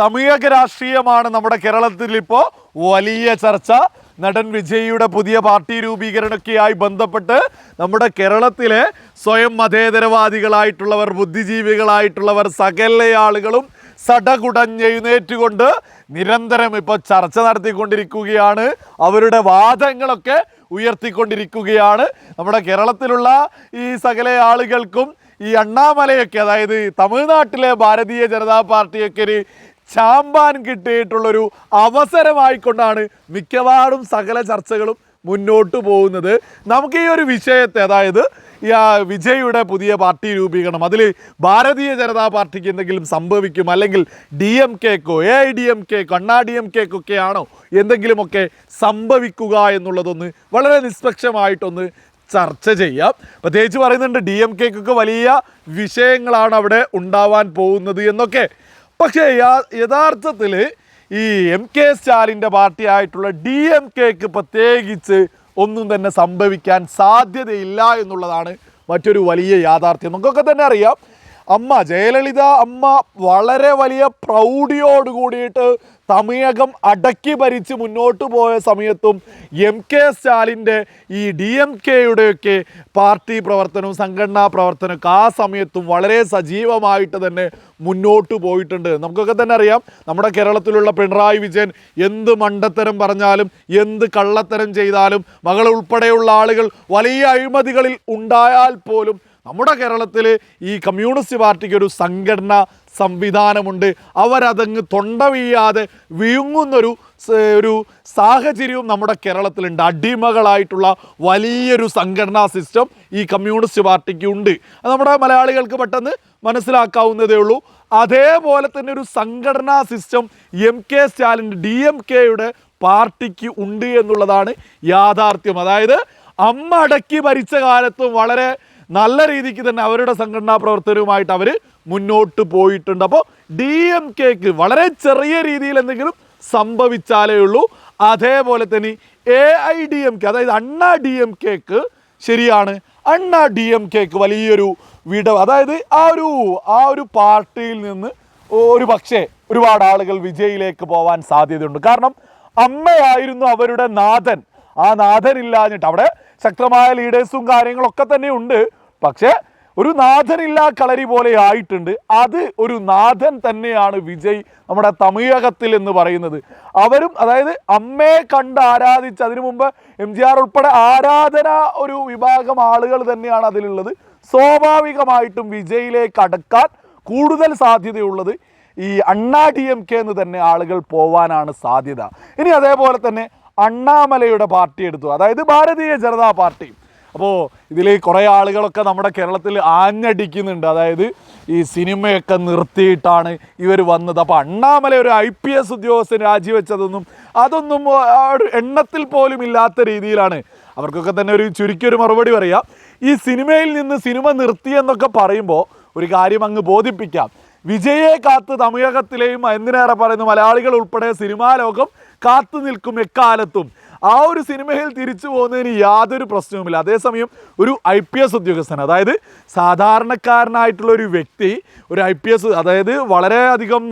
തമിഴക രാഷ്ട്രീയമാണ് നമ്മുടെ കേരളത്തിൽ ഇപ്പോൾ വലിയ ചർച്ച. നടൻ വിജയിയുടെ പുതിയ പാർട്ടി രൂപീകരണമൊക്കെയായി ബന്ധപ്പെട്ട് നമ്മുടെ കേരളത്തിലെ സ്വയം മതേതരവാദികളായിട്ടുള്ളവർ ബുദ്ധിജീവികളായിട്ടുള്ളവർ സകല ആളുകളും സടകുടഞ്ഞെഴുന്നേറ്റുകൊണ്ട് നിരന്തരം ഇപ്പോൾ ചർച്ച നടത്തിക്കൊണ്ടിരിക്കുകയാണ്. അവരുടെ വാദങ്ങളൊക്കെ ഉയർത്തിക്കൊണ്ടിരിക്കുകയാണ്. നമ്മുടെ കേരളത്തിലുള്ള ഈ സകല ആളുകൾക്കും ഈ അണ്ണാമലയൊക്കെ അതായത് തമിഴ്നാട്ടിലെ ഭാരതീയ ജനതാ പാർട്ടിയൊക്കെ ഒരു ചാമ്പാൻ കിട്ടിയിട്ടുള്ളൊരു അവസരമായിക്കൊണ്ടാണ് മിക്കവാറും സകല ചർച്ചകളും മുന്നോട്ട് പോകുന്നത്. നമുക്ക് ഈ ഒരു വിഷയത്തെ അതായത് വിജയുടെ പുതിയ പാർട്ടി രൂപീകരണം അതിൽ ഭാരതീയ ജനതാ പാർട്ടിക്ക് എന്തെങ്കിലും സംഭവിക്കും അല്ലെങ്കിൽ ഡി എം കെക്കോ എ ഐ ഡി എം കെക്കോ അണ്ണാ ഡി എം കെക്കൊക്കെ ആണോ എന്തെങ്കിലുമൊക്കെ സംഭവിക്കുക എന്നുള്ളതൊന്ന് വളരെ നിഷ്പക്ഷമായിട്ടൊന്ന് ചർച്ച ചെയ്യാം. പ്രത്യേകിച്ച് പറയുന്നുണ്ട് ഡി എം കെക്കൊക്കെ വലിയ വിഷയങ്ങളാണ് അവിടെ ഉണ്ടാവാൻ പോകുന്നത് എന്നൊക്കെ. പക്ഷേ യഥാർത്ഥത്തിൽ ഈ എം കെ സ്റ്റാലിന്റെ പാർട്ടിയായിട്ടുള്ള ഡി എം കെക്ക് പ്രത്യേകിച്ച് ഒന്നും തന്നെ സംഭവിക്കാൻ സാധ്യതയില്ല എന്നുള്ളതാണ് മറ്റൊരു വലിയ യാഥാർത്ഥ്യം. നമുക്കൊക്കെ തന്നെ അറിയാം അമ്മ ജയലളിത അമ്മ വളരെ വലിയ പ്രൗഢിയോട് കൂടിയിട്ട് തമിഴകം അടക്കി ഭരിച്ച് മുന്നോട്ട് പോയ സമയത്തും എം കെ സ്റ്റാലിന്റെ ഈ ഡി എം കെയുടെയൊക്കെ പാർട്ടി പ്രവർത്തനവും സംഘടനാ പ്രവർത്തനമൊക്കെ ആ സമയത്തും വളരെ സജീവമായിട്ട് തന്നെ മുന്നോട്ട് പോയിട്ടുണ്ട്. നമുക്കൊക്കെ തന്നെ അറിയാം നമ്മുടെ കേരളത്തിലുള്ള പിണറായി വിജയൻ എന്ത് മണ്ടത്തരം പറഞ്ഞാലും എന്ത് കള്ളത്തരം ചെയ്താലും മകൾ ഉൾപ്പെടെയുള്ള ആളുകൾ വലിയ അഴിമതികളിൽ ഉണ്ടായാൽ പോലും നമ്മുടെ കേരളത്തിൽ ഈ കമ്മ്യൂണിസ്റ്റ് പാർട്ടിക്ക് ഒരു സംഘടന സംവിധാനമുണ്ട്. അവരതങ്ങ് തൊണ്ട വീഴാതെ വിഴുങ്ങുന്നൊരു ഒരു സാഹചര്യവും നമ്മുടെ കേരളത്തിലുണ്ട്. അടിമകളായിട്ടുള്ള വലിയൊരു സംഘടനാ സിസ്റ്റം ഈ കമ്മ്യൂണിസ്റ്റ് പാർട്ടിക്ക് ഉണ്ട് അത് നമ്മുടെ മലയാളികൾക്ക് പെട്ടെന്ന് മനസ്സിലാക്കാവുന്നതേ ഉള്ളൂ. അതേപോലെ തന്നെ ഒരു സംഘടനാ സിസ്റ്റം എം കെ സ്റ്റാലിന്റെ ഡി എം കെയുടെ പാർട്ടിക്ക് ഉണ്ട് എന്നുള്ളതാണ് യാഥാർത്ഥ്യം. അതായത് അമ്മ അടക്കി ഭരിച്ച കാലത്തും വളരെ നല്ല രീതിക്ക് തന്നെ അവരുടെ സംഘടനാ പ്രവർത്തനവുമായിട്ട് അവർ മുന്നോട്ട് പോയിട്ടുണ്ട്. അപ്പോൾ ഡി എം കെക്ക് വളരെ ചെറിയ രീതിയിൽ എന്തെങ്കിലും സംഭവിച്ചാലേ ഉള്ളൂ. അതേപോലെ തന്നെ A I D M K അതായത് അണ്ണ ഡി എം കെക്ക് ശരിയാണ്. അണ്ണ ഡി എം കെക്ക് വലിയൊരു വിടവ് അതായത് ആ ഒരു ആ ഒരു പാർട്ടിയിൽ നിന്ന് ഒരു പക്ഷേ ഒരുപാട് ആളുകൾ വിജയിലേക്ക് പോവാൻ സാധ്യതയുണ്ട്. കാരണം അമ്മയായിരുന്നു അവരുടെ നാഥൻ. ആ നാഥൻ ഇല്ലാഞ്ഞിട്ട് അവിടെ ശക്തമായ ലീഡേഴ്സും കാര്യങ്ങളൊക്കെ തന്നെ ഉണ്ട്. പക്ഷേ ഒരു നാഥനില്ലാ കളരി പോലെ ആയിട്ടുണ്ട്. അത് ഒരു നാഥൻ തന്നെയാണ് വിജയ് നമ്മുടെ തമിഴകത്തിൽ എന്ന് പറയുന്നത്. അവരും അതായത് അമ്മയെ കണ്ട് ആരാധിച്ച് അതിനു മുമ്പ് എം ജി ആർ ഉൾപ്പെടെ ആരാധന ഒരു വിഭാഗം ആളുകൾ തന്നെയാണ് അതിലുള്ളത്. സ്വാഭാവികമായിട്ടും വിജയിലേക്ക് അടക്കാൻ കൂടുതൽ സാധ്യതയുള്ളത് ഈ അണ്ണാ ഡി എം കെ എന്ന് തന്നെ ആളുകൾ പോവാനാണ് സാധ്യത. ഇനി അതേപോലെ തന്നെ അണ്ണാമലയുടെ പാർട്ടി എടുത്തു. അതായത് ഭാരതീയ ജനതാ പാർട്ടി. അപ്പോൾ ഇതിൽ കുറേ ആളുകളൊക്കെ നമ്മുടെ കേരളത്തിൽ ആഞ്ഞടിക്കുന്നുണ്ട്. അതായത് ഈ സിനിമയൊക്കെ നിർത്തിയിട്ടാണ് ഇവർ വന്നത്. അപ്പോൾ അണ്ണാമല ഒരു ഐ പി എസ് ഉദ്യോഗസ്ഥൻ രാജിവെച്ചതൊന്നും അതൊന്നും എണ്ണത്തിൽ പോലും ഇല്ലാത്ത രീതിയിലാണ്. അവർക്കൊക്കെ തന്നെ ഒരു ചുരുക്കിയൊരു മറുപടി പറയാം. ഈ സിനിമയിൽ നിന്ന് സിനിമ നിർത്തിയെന്നൊക്കെ പറയുമ്പോൾ ഒരു കാര്യം അങ്ങ് ബോധിപ്പിക്കാം. വിജയെ കാത്ത് തമിഴകത്തിലെയും എന്തിനേറെ പറയുന്നു? മലയാളികൾ ഉൾപ്പെടെ സിനിമാ ലോകം കാത്തു നിൽക്കും എക്കാലത്തും. ആ ഒരു സിനിമയിൽ തിരിച്ചു പോകുന്നതിന് യാതൊരു പ്രശ്നവുമില്ല. അതേസമയം ഒരു ഐ പി എസ് ഉദ്യോഗസ്ഥൻ അതായത് സാധാരണക്കാരനായിട്ടുള്ള ഒരു വ്യക്തി ഒരു ഐ പി എസ് അതായത് വളരെയധികം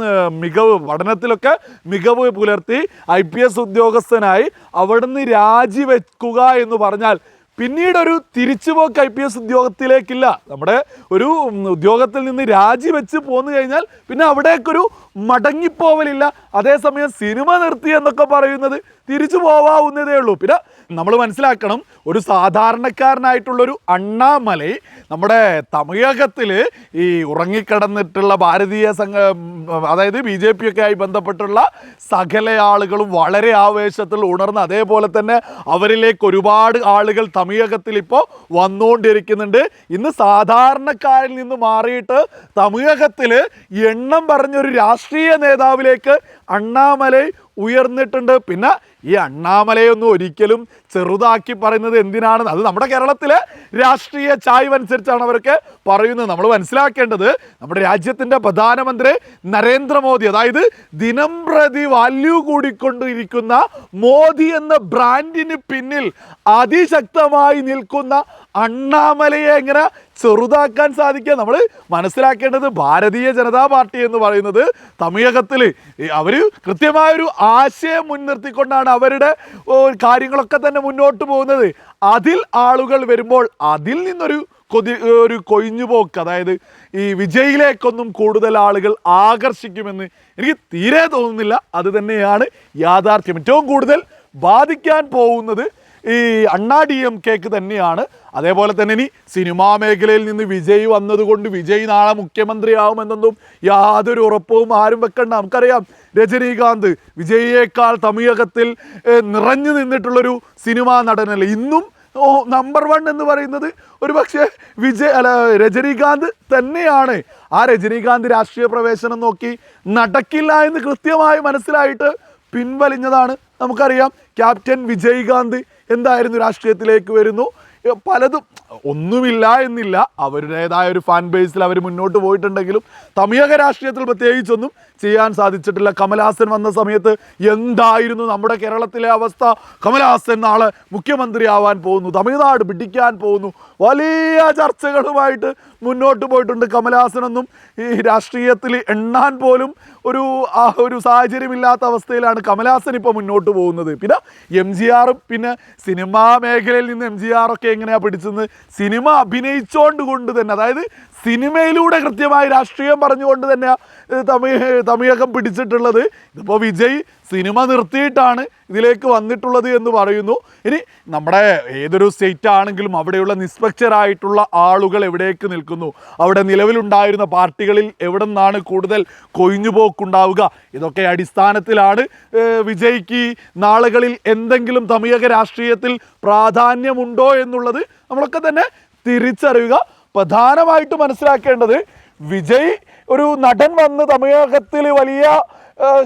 മികവ് പഠനത്തിലൊക്കെ മികവ് പുലർത്തി ഐ പി എസ് ഉദ്യോഗസ്ഥനായി അവിടുന്ന് രാജിവെക്കുക എന്ന് പറഞ്ഞാൽ പിന്നീട് ഒരു തിരിച്ചുപോക്ക് ഐ പി എസ് ഉദ്യോഗത്തിലേക്കില്ല. നമ്മുടെ ഒരു ഉദ്യോഗത്തിൽ നിന്ന് രാജിവെച്ച് പോന്നു കഴിഞ്ഞാൽ പിന്നെ അവിടേക്കൊരു മടങ്ങിപ്പോവലില്ല. അതേസമയം സിനിമ നിർത്തി എന്നൊക്കെ പറയുന്നത് തിരിച്ചു പോവാവുന്നതേ ഉള്ളൂ. പിന്നെ നമ്മൾ മനസ്സിലാക്കണം ഒരു സാധാരണക്കാരനായിട്ടുള്ളൊരു അണ്ണാമലൈ നമ്മുടെ തമിഴകത്തിൽ ഈ ഉറങ്ങിക്കിടന്നിട്ടുള്ള ഭാരതീയ സംഘ അതായത് ബി ജെ പി ഒക്കെ ആയി ബന്ധപ്പെട്ടുള്ള സകല ആളുകളും വളരെ ആവേശത്തിൽ ഉണർന്ന് അതേപോലെ തന്നെ അവരിലേക്ക് ഒരുപാട് ആളുകൾ തമിഴകത്തിൽ ഇപ്പോൾ വന്നുകൊണ്ടിരിക്കുന്നുണ്ട് ഇന്ന് സാധാരണക്കാരിൽ നിന്ന് മാറിയിട്ട് തമിഴകത്തിൽ എണ്ണം പറഞ്ഞൊരു രാഷ്ട്രീയ നേതാവിലേക്ക് അണ്ണാമലൈ ഉയർന്നിട്ടുണ്ട്. പിന്നെ ഈ അണ്ണാമലയൊന്നും ഒരിക്കലും ചെറുതാക്കി പറയുന്നത് എന്തിനാണെന്ന് അത് നമ്മുടെ കേരളത്തിലെ രാഷ്ട്രീയ ചായ്വ് അനുസരിച്ചാണ് അവർക്ക് പറയുന്നത്. നമ്മൾ മനസ്സിലാക്കേണ്ടത് നമ്മുടെ രാജ്യത്തിന്റെ പ്രധാനമന്ത്രി നരേന്ദ്രമോദി അതായത് ദിനം പ്രതി വാല്യൂ കൂടിക്കൊണ്ടിരിക്കുന്ന മോദി എന്ന ബ്രാൻഡിന് പിന്നിൽ അതിശക്തമായി നിൽക്കുന്ന അണ്ണാമലയെ എങ്ങനെ ചെറുതാക്കാൻ സാധിക്കുക? നമ്മൾ മനസ്സിലാക്കേണ്ടത് ഭാരതീയ ജനതാ പാർട്ടി എന്ന് പറയുന്നത് തമിഴകത്തിൽ അവർ കൃത്യമായൊരു ആശയം മുൻനിർത്തിക്കൊണ്ടാണ് അവരുടെ കാര്യങ്ങളൊക്കെ തന്നെ മുന്നോട്ട് പോകുന്നത്. അതിൽ ആളുകൾ വരുമ്പോൾ അതിൽ നിന്നൊരു കൊതി ഒരു കൊഴിഞ്ഞുപോക്ക് അതായത് ഈ വിജയിലേക്കൊന്നും കൂടുതൽ ആളുകൾ ആകർഷിക്കുമെന്ന് എനിക്ക് തീരെ തോന്നുന്നില്ല. അത് തന്നെയാണ് യാഥാർത്ഥ്യം. ഏറ്റവും കൂടുതൽ ബാധിക്കാൻ പോകുന്നത് ഈ അണ്ണാ ഡി എം കെക്ക് തന്നെയാണ്. അതേപോലെ തന്നെ ഇനി സിനിമാ മേഖലയിൽ നിന്ന് വിജയ് വന്നതുകൊണ്ട് വിജയ് നാളെ മുഖ്യമന്ത്രിയാവുമെന്നൊന്നും യാതൊരു ഉറപ്പും ആരും വെക്കണ്ട. നമുക്കറിയാം രജനീകാന്ത് വിജയിയേക്കാൾ തമിഴകത്തിൽ നിറഞ്ഞു നിന്നിട്ടുള്ളൊരു സിനിമാ നടനല്ലേ. ഇന്നും ഓ നമ്പർ വൺ എന്ന് പറയുന്നത് ഒരു പക്ഷേ വിജയ് അല്ല രജനീകാന്ത് തന്നെയാണ്. ആ രജനീകാന്ത് രാഷ്ട്രീയ പ്രവേശനം നോക്കി നടക്കില്ല എന്ന് കൃത്യമായി മനസ്സിലായിട്ട് പിൻവലിഞ്ഞതാണ് നമുക്കറിയാം ക്യാപ്റ്റൻ വിജയ്കാന്ത് എന്തായിരുന്നു രാഷ്ട്രീയത്തിലേക്ക് വരുന്നു? പലതും ഒന്നുമില്ല എന്നില്ല. അവരുടേതായ ഒരു ഫാൻ ബേസിൽ അവർ മുന്നോട്ട് പോയിട്ടുണ്ടെങ്കിലും തമിഴക രാഷ്ട്രീയത്തിൽ പ്രത്യേകിച്ചൊന്നും ചെയ്യാൻ സാധിച്ചിട്ടില്ല. കമൽഹാസൻ വന്ന സമയത്ത് എന്തായിരുന്നു നമ്മുടെ കേരളത്തിലെ അവസ്ഥ? കമൽഹാസൻ നാളെ മുഖ്യമന്ത്രിയാവാൻ പോകുന്നു തമിഴ്നാട് പിടിക്കാൻ പോകുന്നു. വലിയ ചർച്ചകളുമായിട്ട് മുന്നോട്ട് പോയിട്ടുണ്ട് കമൽഹാസനൊന്നും ഈ രാഷ്ട്രീയത്തിൽ എണ്ണാൻ പോലും ഒരു ഒരു സാഹചര്യമില്ലാത്ത അവസ്ഥയിലാണ് കമൽഹാസൻ ഇപ്പോൾ മുന്നോട്ട് പോകുന്നത്. പിന്നെ എം ജി ആറും പിന്നെ സിനിമാ മേഖലയിൽ നിന്ന് എം ജി ആറൊക്കെ എങ്ങനെയാണ് പിടിച്ചത് സിനിമ അഭിനയിച്ചുകൊണ്ട് കൊണ്ട് തന്നെ അതായത് സിനിമയിലൂടെ കൃത്യമായി രാഷ്ട്രീയം പറഞ്ഞുകൊണ്ട് തന്നെ തമിഴ് തമിഴകം പിടിച്ചിട്ടുള്ളത്. ഇതിപ്പോൾ വിജയ് സിനിമ നിർത്തിയിട്ടാണ് ഇതിലേക്ക് വന്നിട്ടുള്ളത് എന്ന് പറയുന്നു. ഇനി നമ്മുടെ ഏതൊരു സ്റ്റേറ്റ് ആണെങ്കിലും അവിടെയുള്ള നിഷ്പക്ഷരായിട്ടുള്ള ആളുകൾ എവിടേക്ക് നിൽക്കുന്നു? അവിടെ നിലവിലുണ്ടായിരുന്ന പാർട്ടികളിൽ എവിടെ നിന്നാണ് കൂടുതൽ കൊഴിഞ്ഞുപോക്കുണ്ടാവുക? ഇതൊക്കെ അടിസ്ഥാനത്തിലാണ് വിജയ്ക്ക് നാളുകളിൽ എന്തെങ്കിലും തമിഴക രാഷ്ട്രീയത്തിൽ പ്രാധാന്യമുണ്ടോ എന്നുള്ളത് നമ്മളൊക്കെ തന്നെ തിരിച്ചറിയുക. പ്രധാനമായിട്ട് മനസ്സിലാക്കേണ്ടത് വിജയ് ഒരു നടൻ വന്ന് തമിഴകത്തിൽ വലിയ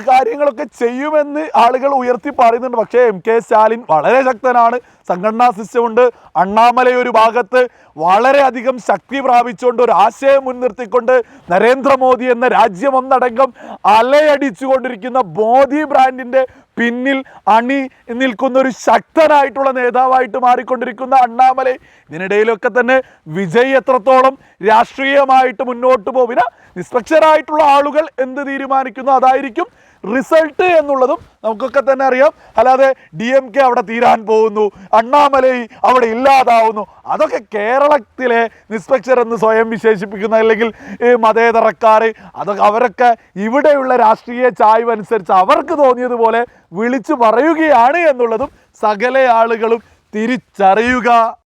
കാര്യങ്ങളൊക്കെ ചെയ്യുമെന്ന് ആളുകൾ ഉയർത്തി പറയുന്നുണ്ട്. പക്ഷേ എം കെ സ്റ്റാലിൻ വളരെ ശക്തനാണ്. സംഘടനാ സിസ്റ്റമുണ്ട്. അണ്ണാമല ഒരു ഭാഗത്ത് വളരെയധികം ശക്തി പ്രാപിച്ചുകൊണ്ട് ഒരു ആശയം മുൻനിർത്തിക്കൊണ്ട് നരേന്ദ്രമോദി എന്ന രാജ്യം ഒന്നടങ്കം അലയടിച്ചുകൊണ്ടിരിക്കുന്ന മോദി ബ്രാൻഡിന്റെ പിന്നിൽ അണി നിൽക്കുന്ന ഒരു ശക്തനായിട്ടുള്ള നേതാവായിട്ട് മാറിക്കൊണ്ടിരിക്കുന്ന അണ്ണാമലൈ. ഇതിനിടയിലൊക്കെ തന്നെ വിജയ് എത്രത്തോളം രാഷ്ട്രീയമായിട്ട് മുന്നോട്ട് പോവിന നിഷ്പക്ഷരായിട്ടുള്ള ആളുകൾ എന്ത് തീരുമാനിക്കുന്നു? അതായിരിക്കും റിസൾട്ട് എന്നുള്ളതും നമുക്കൊക്കെ തന്നെ അറിയാം. അല്ലാതെ ഡി എം കെ അവിടെ തീരാൻ പോകുന്നു. അണ്ണാമലൈ അവിടെ ഇല്ലാതാവുന്നു. അതൊക്കെ കേരളത്തിലെ നിസ്പക്ഷർ എന്ന് സ്വയം വിശേഷിപ്പിക്കുന്ന അല്ലെങ്കിൽ ഈ മതേതരക്കാർ അതൊക്കെ അവരൊക്കെ ഇവിടെയുള്ള രാഷ്ട്രീയ ചായ്വ് അനുസരിച്ച് അവർക്ക് തോന്നിയതുപോലെ വിളിച്ചു പറയുകയാണ് എന്നുള്ളതും സകല ആളുകളും തിരിച്ചറിയുക.